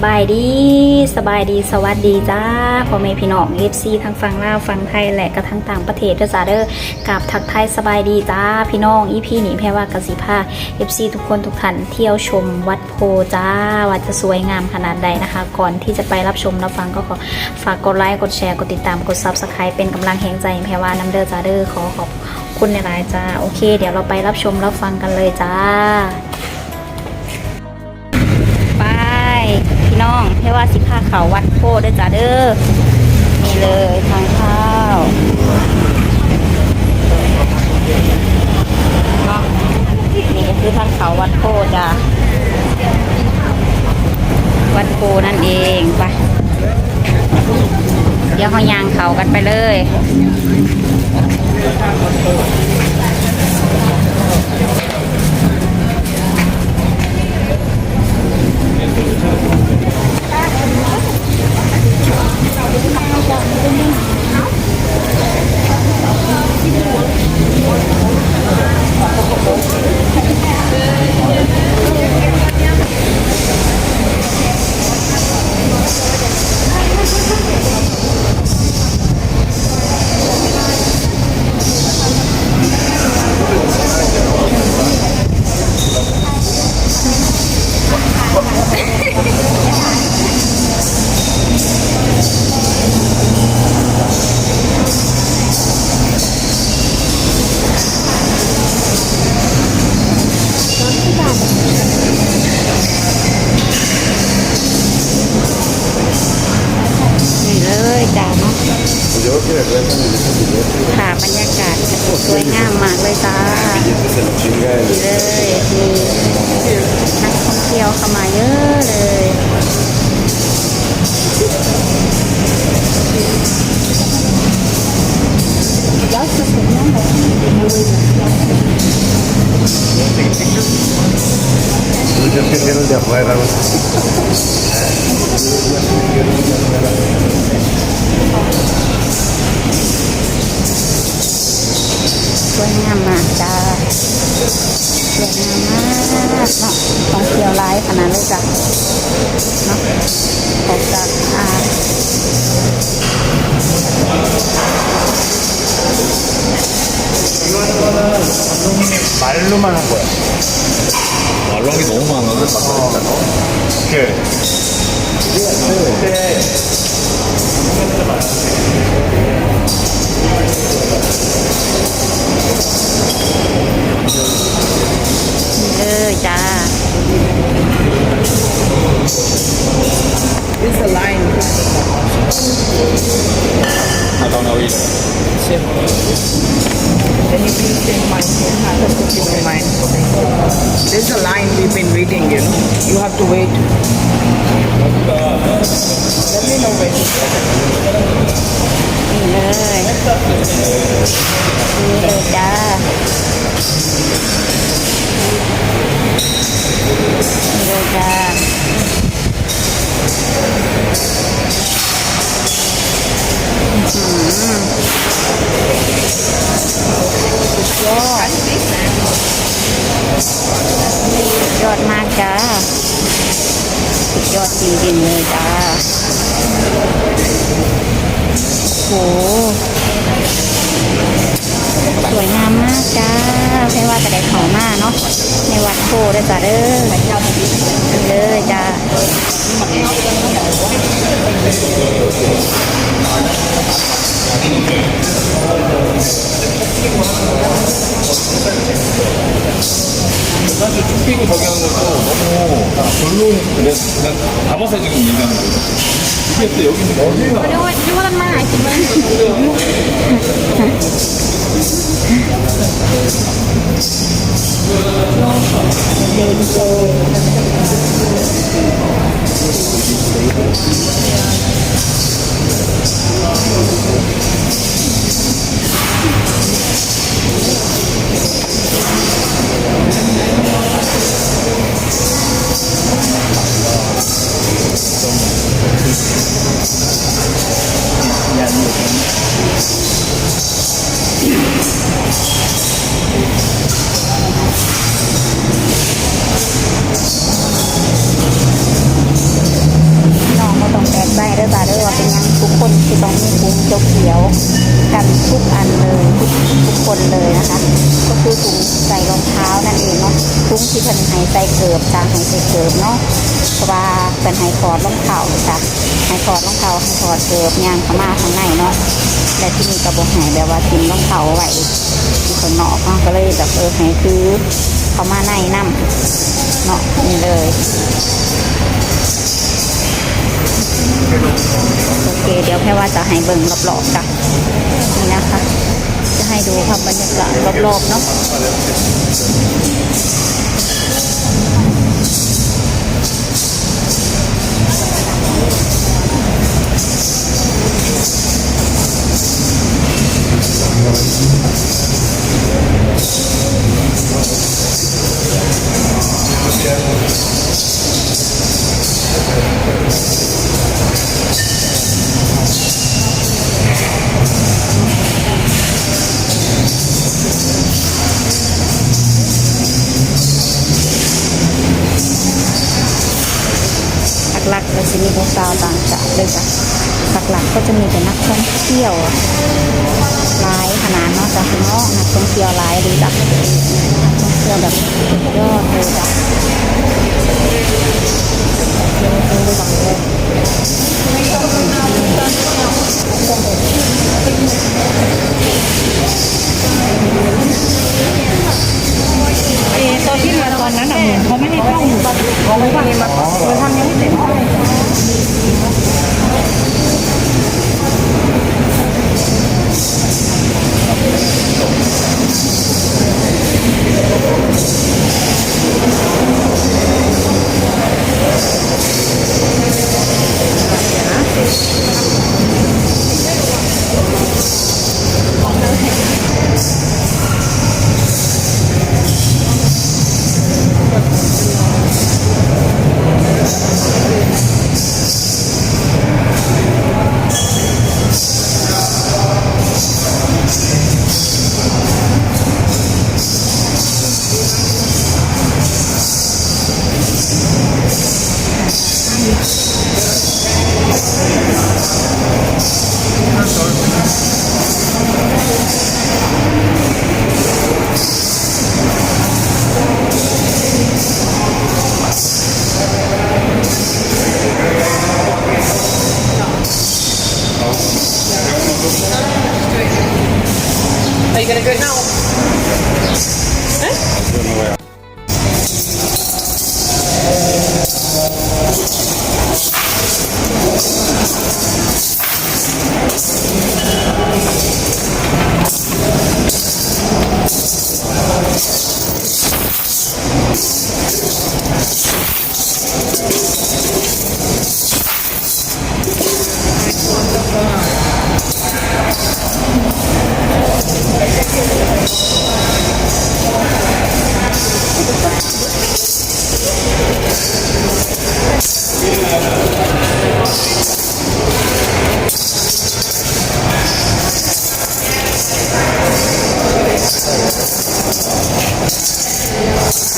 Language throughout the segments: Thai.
สบายดีสบายดีสวัสดีจ้าพ่อแม่พี่น้องเอฟซีทั้งฝั่งลาวฝั่งไทยและก็ทั้งต่างประเทศเด้อจ้าเด้อกับทักไทยสบายดีจ้าพี่น้องอีพีนี้แพ่ว่ากสิภาเอฟซีทุกคนทุกท่านเที่ยวชมวัดโพจ้าว่าจะสวยงามขนาดใดนะคะ ก่อนที่จะไปรับชมรับฟังก็ขอฝากกดไลค์กดแชร์กดติดตามกดซับสไครป์เป็นกำลังแห่งใจแพ่ว่าน้ำเด้อจ้าเด้อขอขอบคุณในหลายจ้าโอเค เดี๋ยวเราไปรับชมรับฟังกันเลยจ้า น้องเทว่าสิพาเขาวัดโพด้วยจ้าเด้อนี่เลยทางเข้านี่ก็คือทางเขาวัดโพจ้าวัดโพนั่นเองไปเดี๋ยวเขายางเขากันไปเลย 말로만 한 거야. 말로 한 게 너무 많아. 어. 오케이. 그때 그야 It's a line. I don't know either. mind. Mind. There's a line we've been waiting, you know. You have to wait. Let me know when. Mm-hmm. ยนี่เลยจ้านี่เลยจ้าอื้อหือสุดยอดสุดยอดมากจ้า สุดยอดจริงๆเลยจ้า โห สวยงามมากจ้าไม่ว่าแต่ได้เขามาเนาะ ในวัดโพด้วยจ้าเด้อเลยจ้า 사실 쭈삐고 저기 하는 것도 너무 별로 그래. 그냥 잡아서 지금 얘기하는 거예요. I don't want, you want a นเลยนะคะ ก็คือถุงใส่รองเท้านั่นเองเนาะถุงที่เพิ่นให้ใส่เกิบจ้าให้ใส่เกิบเนาะเพราะว่าเป็นให้ถอดรองเท้าจ้ะให้ถอดรองเท้าให้ถอดเกิบยางเข้ามาข้างในเนาะและที่นี่กระบอกให้แบบว่าทิ้งรองเท้าไว้ที่ข้างนอกเนาะก็เลยแบบเออให้คือเข้ามาในน้ำเนาะนี่เลยโอเคเดี๋ยวแค่ว่าจะให้เบิ่งรอบๆกันนี่นะคะ ให้ดูภาพบรรยากาศรอบๆเนาะ จะมีแต่นักท่องเที่ยวหลายขนาดเนาะจ้ะพี่น้อกนักท่องเที่ยวหลายดีจ้ะนักท่องเที่ยวแบบยอดเลยจ้ะเดินดูหลังเลย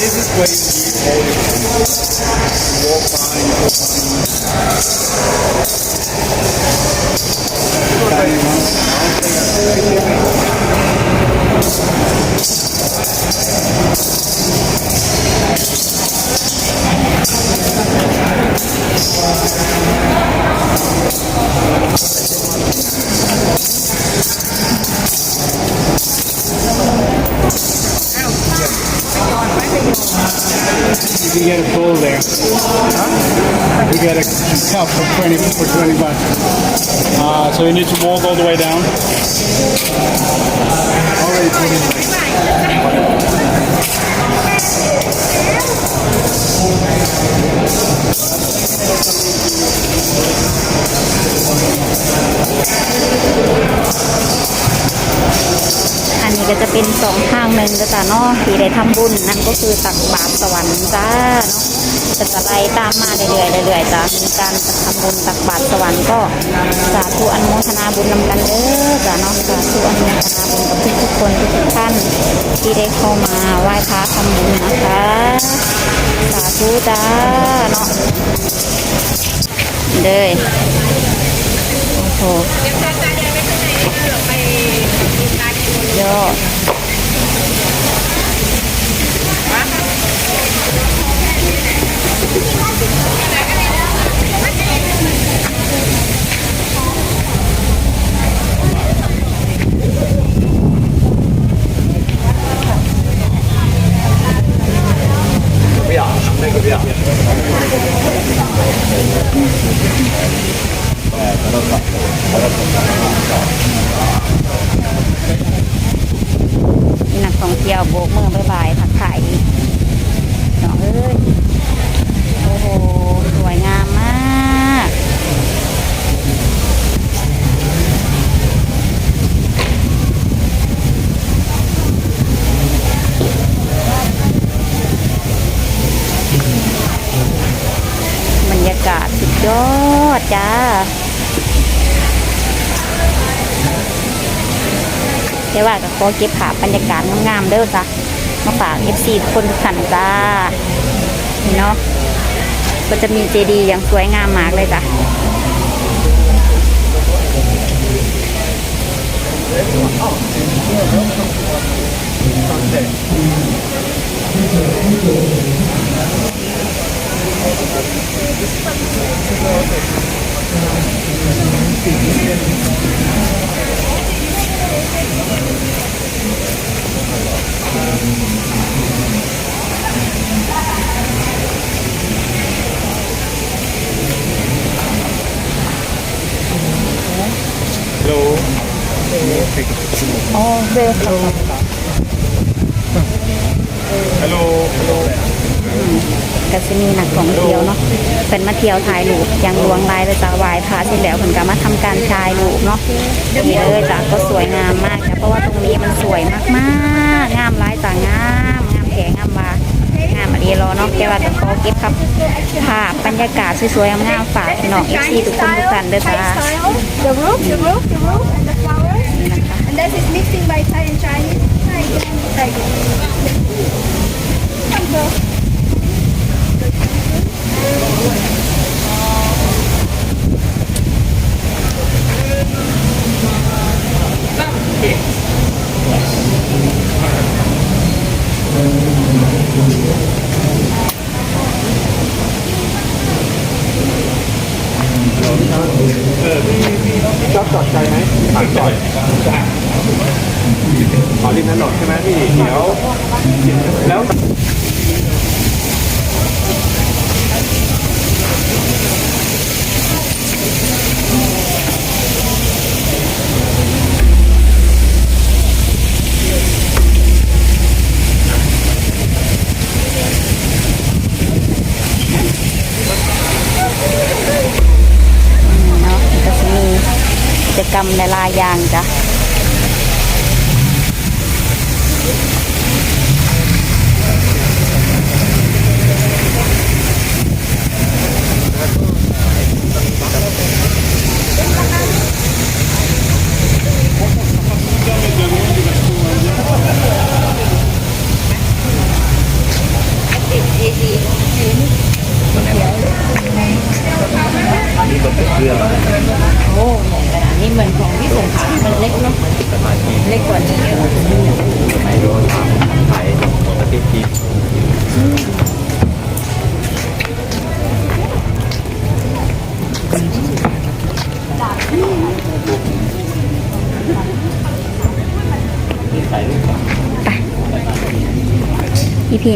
This is where you need all the walk by, walk by. So you need to walk all the way down. Already put in. อันนี้ก็จะเป็นสองทางหนึ่งก็จะเนาะที่ได้ทำบุญนั่นก็คือตักบาตรสวรรค์จ้าเนาะ จะจะไล่ตามมาเรื่อยๆเรื่อยๆจ้ามีการทำบุญตักบาตรสวรรค์ก็สาธุอนุโมทนาบุญนำกันเด้อจ้าเนาะสาธุอนุโมทนาบุญกับทุกๆคนทุกๆท่านที่ได้เข้ามาไหว้พระทำบุญนะคะ สาธุจ้าเนาะเด้อโอ้โหยอดมีนักท่องเที่ยวโบกมือบายบายทักทายน้องเอ้ย โอ้โห สวยงามมาก บรรยากาศสุดยอด จ้าเดี๋ยวว่าก็ขอเก็บภาพบรรยากาศงามๆเด้อจ้ะมาฝาก FC ทุกคนทุกท่านจ้านี่เนาะก็จะมีเจดีย์อย่างสวยงามมากเลยจ้ะอ๋อ คัม Hello. ก็จะมีนัก ท่องเที่ยวเนาะเป็นมาเที่ยวถ่ายรูปย่างลวงลายเลยจ้ะไวายพระเสร็จแล้วเพิ่นก็มาทำการถ่ายรูปเนาะนี่เลยจ้ะก็สวยงามมากจ้ะเพราะว่าตรงนี้มันสวยมากๆงามลายจ้ะงามงามแขงงามบางามอะไรรอเนาะแกว่าจะขอเก็บครับภาพบรรยากาศสวยๆงามฝากพี่น้อง FC ทุกคนทุกท่านเด้อจ้า The roof, the roof, the roof, and the flowers. And that is mixing by Thai and Chinese. Thai, Thai, Thai. ชอบจอดใจไหมถามจอดขอริมถนนใช่ไหมพี่เดี๋ยวแล้ว ในลายยางจ้ะ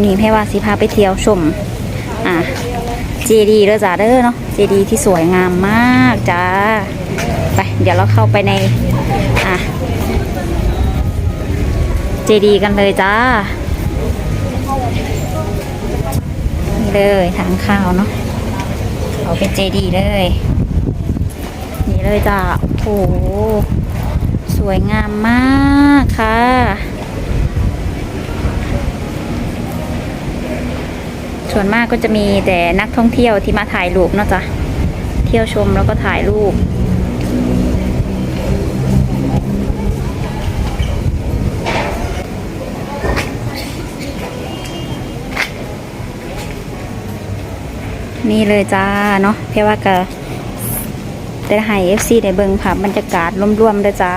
นี้แพ่ว่าสิพาไปเที่ยวชม อะเจดีเด้อจ้าเด้อเนาะเจดีที่สวยงามมากจ้าไปเดี๋ยวเราเข้าไปในอะเจดีกันเลยจ้านี่เลยทางข้าวเนาะเขาเป็นเจดีเลย นี่เลยจ้าโอ้โหสวยงามมากค่ะ ส่วนมากก็จะมีแต่นักท่องเที่ยวที่มาถ่ายรูปเนาะจ๊ะเที่ยวชมแล้วก็ถ่ายรูปนี่เลยจ้าเนาะเพียว่าก็แต่ให้ FC ได้เบิงภาพบรรยากาศรวมๆเด้อจ้า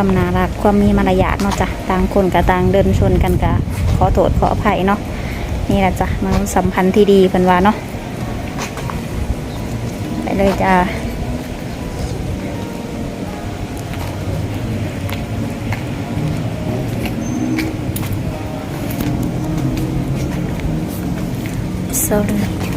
ความน่ารักความมีมารยาทเนาะจ้ะต่างคนกับต่างเดินชนกันกะขอโทษขออภัยเนาะนี่แหละจ้ะมันสัมพันธ์ที่ดีเพิ่นว่าเนาะไปเลยจ้าโซลนี่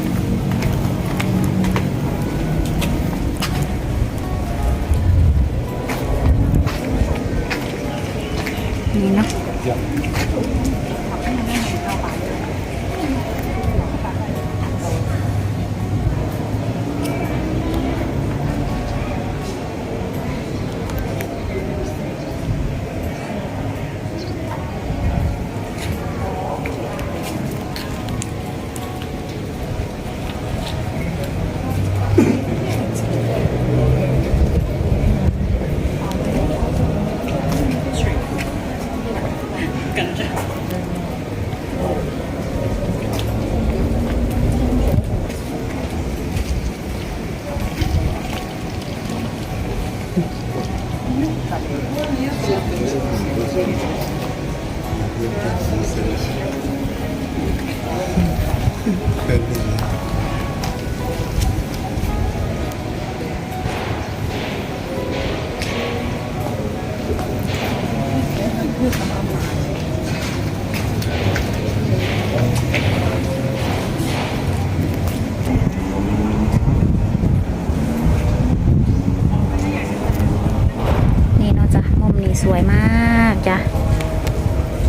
สวยมากจ้ะ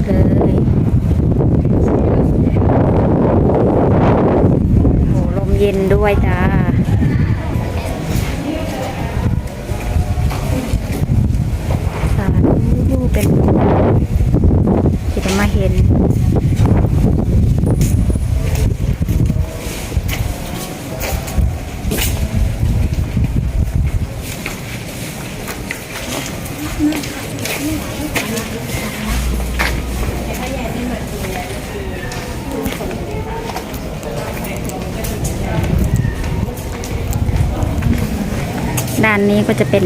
เลยโอ้ลมเย็นด้วยจ้าานนี้ก็จะเป็น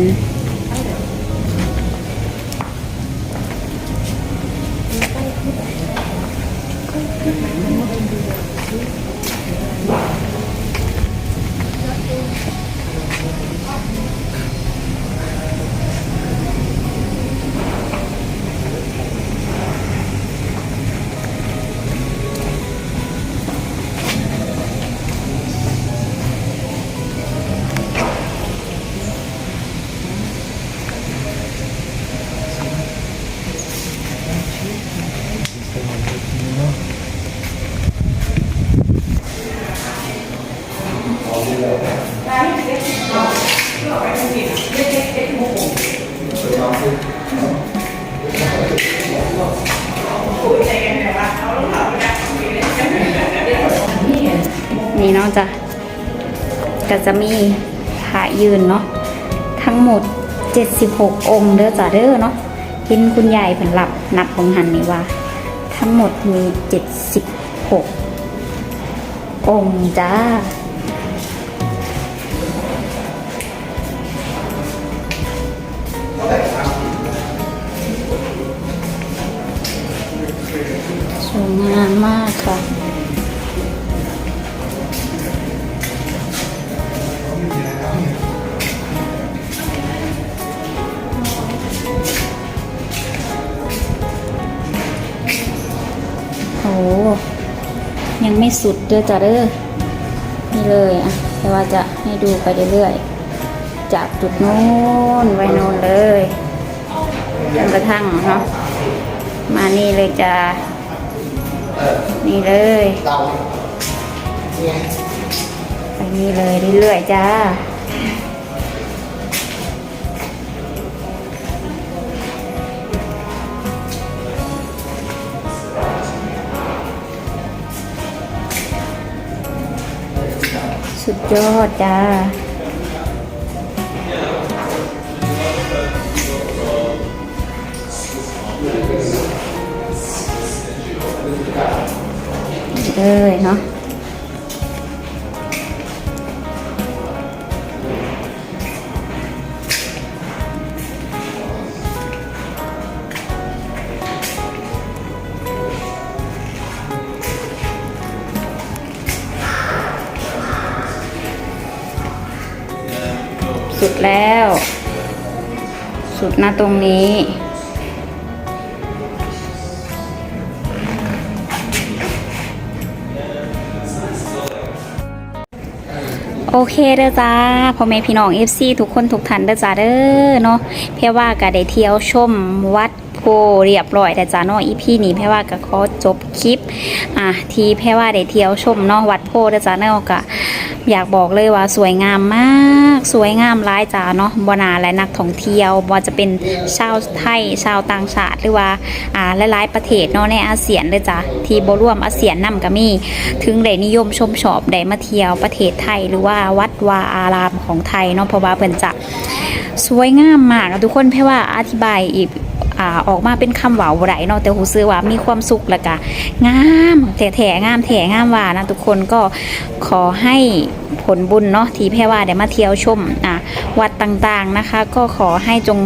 นี่เนาะจ้ะก็จะมีพระยืนเนาะทั้งหมด 76 องค์เด้อจ้ะเด้อเนาะเห็นคุณยายเพิ่นหลับนับของหันนี่ว่า ทั้งหมดมี 76 องค์จ้า สุดเด้อจ้ะเด้อนี่เลยอะแต่ว่าจะให้ดูไปเรื่อยๆจากจุดโน้นไว้โน้นเลยจนกระทั่งเนาะมานี่เลยจ้ะนี่เลยไปนี่เลยเรื่อยๆจ้าุดยอดจ้าเลยเนาะ น้าตรงนี้ โอเคเด้อจ้าพ่อแม่พี่น้อง FC ทุกคนทุกท่านเด้อจ้าเด้อเนาะเพื่อว่าก็ได้เที่ยวชมวัดโพเรียบร้อยแต่จ้าเนาะอีพี่นี้เพื่ว่าก็ขอจบคลิป อะ ที่เพื่ว่าได้เที่ยวชมเนาะวัดโพเด้อจ้าเนาะก็ อยากบอกเลยว่าสวยงามมาก สวยงามหลายจ้าเนาะบนาและนักท่องเที่ยวบ่ว่าจะเป็นชาวไทยชาวต่างชาติหรือว่าอ่าหลายๆประเทศเนาะในอาเซียนเลยจ้าที่บ่ร่วมอาเซียนนำก็มีถึงได้นิยมชมชอบได้มาเที่ยวประเทศไทยหรือว่าวัดวาอารามของไทยเนาะเพราะว่าเพิ่นจะสวยงามมากทุกคนเพราะว่าอธิบายอีก อ่าออกมาเป็นคำเว่าวไหลเนาะแต่หูซื้อว่ามีความสุขแล้วก็งามแถๆงามแถงามว่านะทุกคนก็ขอให้ผลบุญเนาะที่แพรว่าได้มาเที่ยวชมอะ วัดต่างๆนะคะ ก็ขอให้จง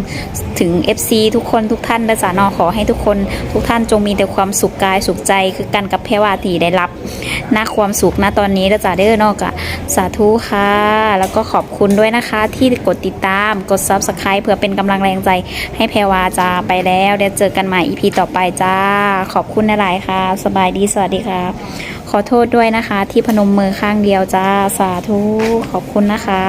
ถึง FC ทุกคนทุกท่านนะจ๊ะเนาะขอให้ทุกคนทุกท่านจงมีแต่ความสุขกายสุขใจคือกันกับแพรวาที่ได้รับนะความสุขนะตอนนี้นะจ๊ะเด้อนอกอะสาธุค่ะ แล้วก็ขอบคุณด้วยนะคะ ที่กดติดตามกด subscribe เพื่อเป็นกำลังแรงใจให้แพรวาจ้าไปแล้วเดี๋ยวเจอกันใหม่ EP ต่อไปจ้า ขอบคุณหลายๆค่ะ สบายดีสวัสดีค่ะขอโทษด้วยนะคะ ที่พนมมือข้างเดียวจ้าสาธุขอบคุณนะคะ